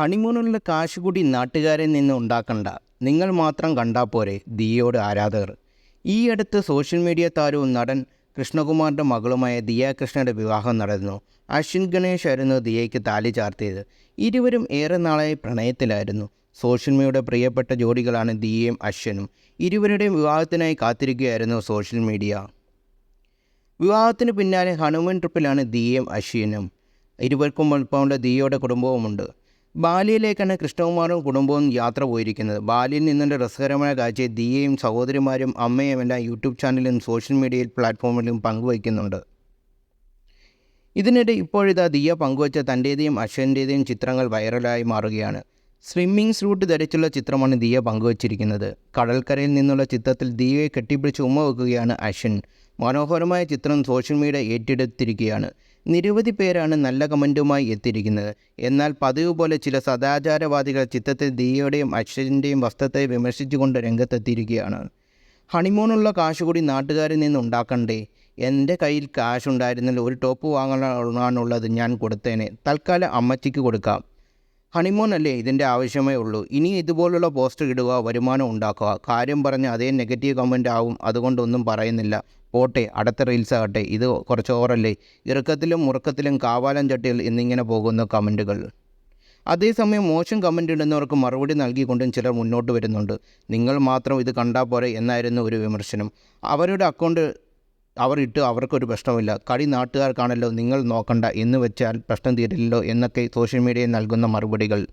ഹണിമൂണിലുള്ള കാശ് കൂടി നാട്ടുകാരിൽ നിന്ന് ഉണ്ടാക്കണ്ട. നിങ്ങൾ മാത്രം കണ്ടാൽ പോരെ ദിയയോട് ആരാധകർ. ഈ അടുത്ത് സോഷ്യൽ മീഡിയ താരവും നടൻ കൃഷ്ണകുമാറിന്റെ മകളുമായ ദിയ കൃഷ്ണയുടെ വിവാഹം നടന്നു. അശ്വിൻ ഗണേഷ് ആയിരുന്നു ദിയയ്ക്ക് താലി ചാർത്തിയത്. ഇരുവരും ഏറെ നാളായി പ്രണയത്തിലായിരുന്നു. സോഷ്യൽ മീഡിയയുടെ പ്രിയപ്പെട്ട ജോഡികളാണ് ദിയയും അശ്വനും. ഇരുവരുടെയും വിവാഹത്തിനായി കാത്തിരിക്കുകയായിരുന്നു സോഷ്യൽ മീഡിയ. വിവാഹത്തിന് പിന്നാലെ ഹനുമൻ ട്രിപ്പിലാണ് ദിയയും അശ്വിനും. ഇരുവർക്കും ഒപ്പമുള്ള ദിയയുടെ കുടുംബവുമുണ്ട്. ബാലിയിലേക്കാണ് കൃഷ്ണകുമാറും കുടുംബവും യാത്ര പോയിരിക്കുന്നത്. ബാലിയിൽ നിന്നുള്ള രസകരമായ കാഴ്ചയെ ദിയയും സഹോദരിമാരും അമ്മയും എല്ലാം യൂട്യൂബ് ചാനലിലും സോഷ്യൽ മീഡിയയിൽ പ്ലാറ്റ്ഫോമിലും പങ്കുവയ്ക്കുന്നുണ്ട്. ഇതിനിടെ ഇപ്പോഴിതാ ദിയ പങ്കുവച്ച തന്റേതെയും അശ്വന്റേതെയും ചിത്രങ്ങൾ വൈറലായി മാറുകയാണ്. സ്വിമ്മിംഗ് സ്യൂട്ട് ധരിച്ചുള്ള ചിത്രമാണ് ദിയ പങ്കുവച്ചിരിക്കുന്നത്. കടൽക്കരയിൽ നിന്നുള്ള ചിത്രത്തിൽ ദിയയെ കെട്ടിപ്പിടിച്ച് ഉമ്മ വെക്കുകയാണ് അശ്വൻ. മനോഹരമായ ചിത്രം സോഷ്യൽ മീഡിയ ഏറ്റെടുത്തിരിക്കുകയാണ്. നിരവധി പേരാണ് നല്ല കമന്റുമായി എത്തിയിരിക്കുന്നത്. എന്നാൽ പതിവ് പോലെ ചില സദാചാരവാദികൾ ചിത്രത്തിൽ ദിയയുടെയും അക്ഷരന്റെയും വസ്ത്രത്തെ വിമർശിച്ചുകൊണ്ട് രംഗത്തെത്തിയിരിക്കുകയാണ്. ഹണിമൂണുള്ള കാശ് കൂടി നാട്ടുകാരിൽ നിന്ന് ഉണ്ടാക്കണ്ടേ? എന്റെ കയ്യിൽ കാശ് ഉണ്ടായിരുന്നാൽ ഒരു ടോപ്പ് വാങ്ങാനുള്ളത് ഞാൻ കൊടുത്തേനെ. തൽക്കാലം അമ്മച്ചിക്ക് കൊടുക്കാം. ഹണിമൂൺ അല്ലേ ഇതിന്റെ ആവശ്യമേ ഉള്ളൂ. ഇനി ഇതുപോലുള്ള പോസ്റ്റർ ഇടുക വരുമാനം ഉണ്ടാക്കുക. കാര്യം പറഞ്ഞ് അതേ നെഗറ്റീവ് കമന്റ് ആവും. അതുകൊണ്ടൊന്നും പറയുന്നില്ല. പോട്ടെ അടുത്ത റീൽസ് ആകട്ടെ. ഇത് കുറച്ച് ഓവറല്ലേ ഇറക്കത്തിലും മുറുക്കത്തിലും കാവാലം ചട്ടികൾ എന്നിങ്ങനെ പോകുന്ന കമന്റുകൾ അതേസമയം മോശം കമന്റ് ഇടുന്നവർക്ക് മറുപടി നൽകിക്കൊണ്ടും ചിലർ മുന്നോട്ട് വരുന്നുണ്ട്. നിങ്ങൾ മാത്രം ഇത് കണ്ടാൽ പോരെ എന്നായിരുന്നു ഒരു വിമർശനം. അവരുടെ അക്കൗണ്ട് അവർ ഇട്ട് അവർക്കൊരു പ്രശ്നമില്ല. കളി നാട്ടുകാർക്കാണല്ലോ നിങ്ങൾ നോക്കണ്ട എന്ന് വെച്ചാൽ പ്രശ്നം തീരില്ലല്ലോ എന്നൊക്കെ സോഷ്യൽ മീഡിയയിൽ നൽകുന്ന മറുപടികൾ.